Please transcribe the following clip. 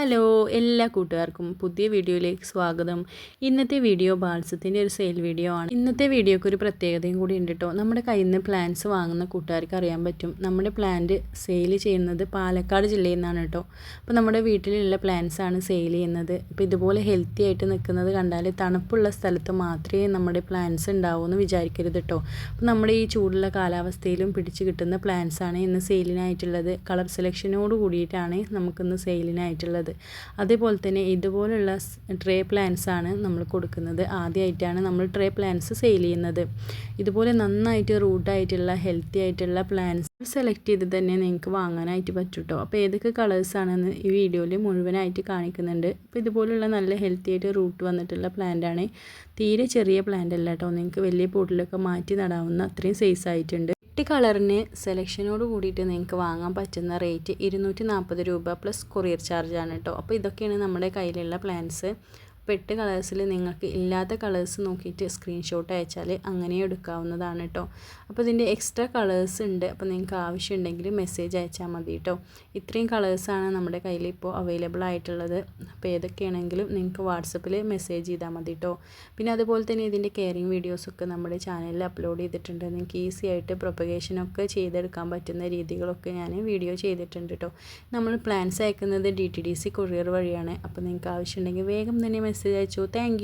Hello എല്ലാ കൂട്ടുകാർക്കും പുതിയ വീഡിയോയിലേക്ക് സ്വാഗതം. ഇന്നത്തെ വീഡിയോ ബാൽസത്തിന്റെ ഒരു സെയിൽ വീഡിയോ ആണ്. ഇന്നത്തെ വീഡിയോക്ക് ഒരു പ്രത്യേകതയും കൂടി ഉണ്ട് കേട്ടോ നമ്മുടെ കയ്യിൽ നിന്ന് പ്ലാന്റ്സ് വാങ്ങുന്ന കൂട്ടുകാർക്ക് അറിയാൻ പറ്റും. നമ്മുടെ പ്ലാന്റ് സെയിൽ ചെയ്യുന്നത് പാലക്കാട് ജില്ലയിൽ നിന്നാണ് കേട്ടോ അപ്പോൾ നമ്മുടെ വീട്ടിലുള്ള പ്ലാന്റ്സ് ആണ് സെയിൽ ചെയ്യുന്നത്. അപ്പോൾ ഇതുപോലെ ഹെൽത്തി ആയിട്ട് നിൽക്കുന്നത് കണ്ടാൽ തണുപ്പുള്ള സ്ഥലത്ത് മാത്രമേ നമ്മുടെ പ്ലാന്റ്സ് ഉണ്ടാവൂ എന്ന് വിചാരിക്കരുത് കേട്ടോ അപ്പോൾ നമ്മുടെ ഈ ചൂടുള്ള കാലാവസ്ഥയിലും പിടിച്ച് കിട്ടുന്ന പ്ലാന്റ്സ് ആണ് ഇന്ന് സെയിലിനായിട്ടുള്ളത് കളർ സെലക്ഷനോട് കൂടിയിട്ടാണ് നമുക്കിന്ന് സെയിലിനായിട്ടുള്ളത് അതേപോലെ തന്നെ ഇതുപോലുള്ള ട്രേ പ്ലാന്റ്സ് ആണ് നമ്മൾ കൊടുക്കുന്നത്. ആദ്യമായിട്ടാണ് നമ്മൾ ട്രേ പ്ലാന്റ്സ് സെയിൽ ചെയ്യുന്നത്. ഇതുപോലെ നന്നായിട്ട് റൂട്ടായിട്ടുള്ള ഹെൽത്തി ആയിട്ടുള്ള പ്ലാന്റ്സ് സെലക്ട് ചെയ്ത് തന്നെ നിങ്ങൾക്ക് വാങ്ങാനായിട്ട് പറ്റൂട്ടോ. അപ്പോൾ ഏതൊക്കെ കളേഴ്സാണെന്ന് ഈ വീഡിയോയിൽ മുഴുവനായിട്ട് കാണിക്കുന്നുണ്ട്. അപ്പോൾ ഇതുപോലുള്ള നല്ല ഹെൽത്തി ആയിട്ട് റൂട്ട് വന്നിട്ടുള്ള പ്ലാന്റാണ് തീരെ ചെറിയ പ്ലാന്റ് അല്ല കേട്ടോ. നിങ്ങൾക്ക് വലിയ പോട്ടിലൊക്കെ മാറ്റി നടാവുന്ന അത്രയും സൈസ് ആയിട്ടുണ്ട്. എട്ട് കളറിന് സെലക്ഷനോട് കൂടിയിട്ട് നിങ്ങൾക്ക് വാങ്ങാൻ പറ്റുന്ന റേറ്റ് ഇരുന്നൂറ്റി നാൽപ്പത് രൂപ പ്ലസ് കൊറിയർ ചാർജാണ് കേട്ടോ. അപ്പോൾ ഇതൊക്കെയാണ് നമ്മുടെ കയ്യിലുള്ള പ്ലാൻസ്. എട്ട് കളേഴ്സിൽ നിങ്ങൾക്ക് ഇല്ലാത്ത കളേഴ്സ് നോക്കിയിട്ട് സ്ക്രീൻഷോട്ട് അയച്ചാൽ അങ്ങനെ എടുക്കാവുന്നതാണ് കേട്ടോ അപ്പോൾ ഇതിന്റെ എക്സ്ട്രാ കളേഴ്സ് ഉണ്ട്. അപ്പോൾ നിങ്ങൾക്ക് ആവശ്യമുണ്ടെങ്കിൽ മെസ്സേജ് അയച്ചാൽ മതി കേട്ടോ ഇത്രയും കളേഴ്സാണ് നമ്മുടെ കയ്യിൽ ഇപ്പോൾ അവൈലബിൾ ആയിട്ടുള്ളത്. അപ്പോൾ ഏതൊക്കെയാണെങ്കിലും നിങ്ങൾക്ക് വാട്സപ്പിൽ മെസ്സേജ് ചെയ്താൽ മതി കേട്ടോ പിന്നെ അതുപോലെ തന്നെ ഇതിന്റെ കെയറിങ് വീഡിയോസൊക്കെ നമ്മുടെ ചാനലിൽ അപ്ലോഡ് ചെയ്തിട്ടുണ്ട്. നിങ്ങൾക്ക് ഈസി ആയിട്ട് പ്രൊപ്പഗേഷനൊക്കെ ചെയ്തെടുക്കാൻ പറ്റുന്ന രീതികളൊക്കെ ഞാൻ വീഡിയോ ചെയ്തിട്ടുണ്ട് കേട്ടോ നമ്മൾ പ്ലാൻസ് അയക്കുന്നത് D T D C courier വഴിയാണ്. അപ്പോൾ നിങ്ങൾക്ക് ആവശ്യമുണ്ടെങ്കിൽ വേഗം തന്നെ മെസ്സേജ് അയച്ചു താങ്ക്